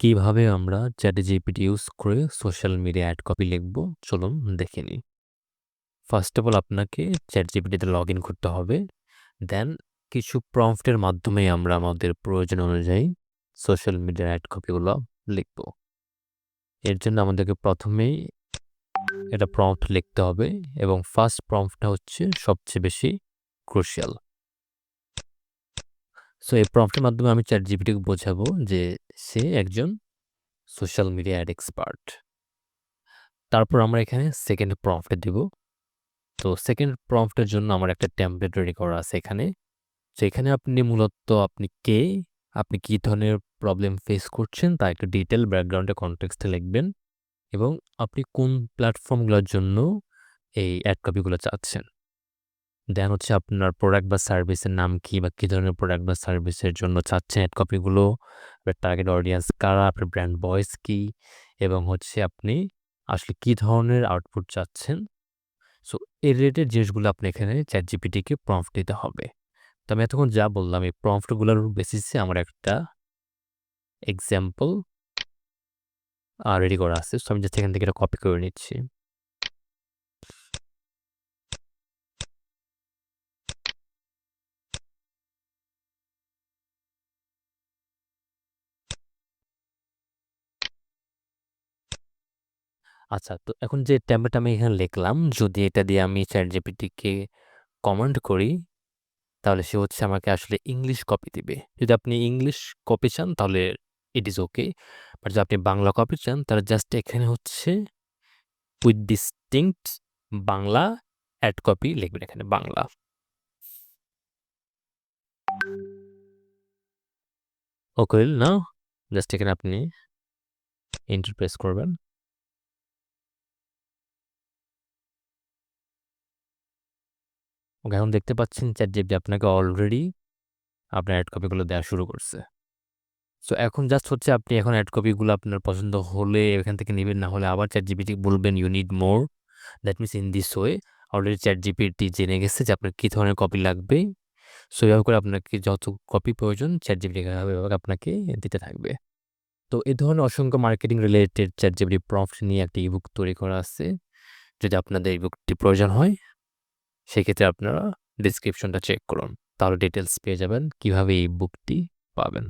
কীভাবে আমরা chat GPT use করে সোশ্যাল মিডিয়া অ্যাড কপি লিখব? চলুন দেখে নিই। ফার্স্ট অফ অল আপনাকে চ্যাট জিপিটিতে লগ ইন করতে হবে। দেন কিছু প্রম্পটের মাধ্যমে আমরা আমাদের প্রয়োজন অনুযায়ী সোশ্যাল মিডিয়ার অ্যাড কপিগুলো লিখব। এর জন্য আমাদেরকে প্রথমেই এটা প্রম্পট লিখতে হবে এবং ফার্স্ট প্রম্পটটা হচ্ছে সবচেয়ে বেশি ক্রুশিয়াল। সো এই প্রম্পটের মাধ্যমে আমি চ্যাট জিপিটিকে বোঝাবো যে সে একজন সোশ্যাল মিডিয়া অ্যাড এক্সপার্ট। তারপর আমরা এখানে সেকেন্ড প্রম্পটে দিব। তো সেকেন্ড প্রম্পটের জন্য আমার একটা টেমপ্লেট রেডি করা আছে এখানে। তো এখানে আপনি মূলত আপনি কে, আপনি কী ধরনের প্রবলেম ফেস করছেন তা একটু ডিটেইল ব্যাকগ্রাউন্ডে কনটেক্সটে লিখবেন এবং আপনি কোন প্ল্যাটফর্মগুলোর জন্য এই অ্যাড কপিগুলো চাচ্ছেন। দেন হচ্ছে আপনার প্রোডাক্ট বা সার্ভিসের নাম কি বা কী ধরনের প্রোডাক্ট বা সার্ভিসের জন্য চাচ্ছেন অ্যাড কপিগুলো, আপনার টার্গেট অডিয়েন্স কারা, আপনার ব্র্যান্ড ভয়েস কি এবং হচ্ছে আপনি আসলে কি ধরনের আউটপুট চাচ্ছেন। সো এই রিলেটেড জিনিসগুলো আপনি এখানে চ্যাট জিপিটিকে প্রম্পট দিতে হবে। তো আমি এতক্ষণ যা বললাম এই প্রম্পটগুলোর বেসিসে আমার একটা এক্সাম্পল রেডি করা আছে। সো আমি জাস্ট এখান থেকে এটা কপি করে নিচ্ছি। আচ্ছা তো এখন যে টেমপ্লেট আমি এখানে লিখলাম, যদি এটা দিয়ে আমি ChatGPT কে কমান্ড করি, তাহলে সে হচ্ছে আমাকে আসলে ইংলিশ কপি দিবে। যদি আপনি ইংলিশ কপি চান, তাহলে ইট ইস ওকে। বাট যদি আপনি বাংলা কপি চান, তাহলে জাস্ট এখানে হচ্ছে with distinct Bangla ad copy লিখবেন এখানে বাংলা। ওকে নাও জাস্ট এখানে আপনি এন্টার প্রেস করবেন। ওকে এখন দেখতে পাচ্ছেন ChatGPT আপনাকে অলরেডি আপনার অ্যাড কপিগুলো দেওয়া শুরু করছে। সো এখন জাস্ট হচ্ছে আপনি এখন অ্যাড কপিগুলো আপনার পছন্দ হলে এখান থেকে নেবেন, না হলে আবার ChatGPT কে বলবেন you need more that means in this way already ChatGPT জেনে গেছে যে আপনার কী ধরনের কপি লাগবে। সো এভাবে করে আপনাকে যত কপি প্রয়োজন, ChatGPT এভাবে আপনাকে দিতে থাকবে। তো এ ধরনের অসংখ্য মার্কেটিং রিলেটেড ChatGPT প্রম্পট নিয়ে একটা ইবুক তৈরি করা আছে। যদি আপনাদের এই বুকটি প্রয়োজন হয় সেক্ষেত্রে আপনারা ডিসক্রিপশনটা চেক করুন। তাহলে ডিটেলস পেয়ে যাবেন কীভাবে এই বুকটি পাবেন।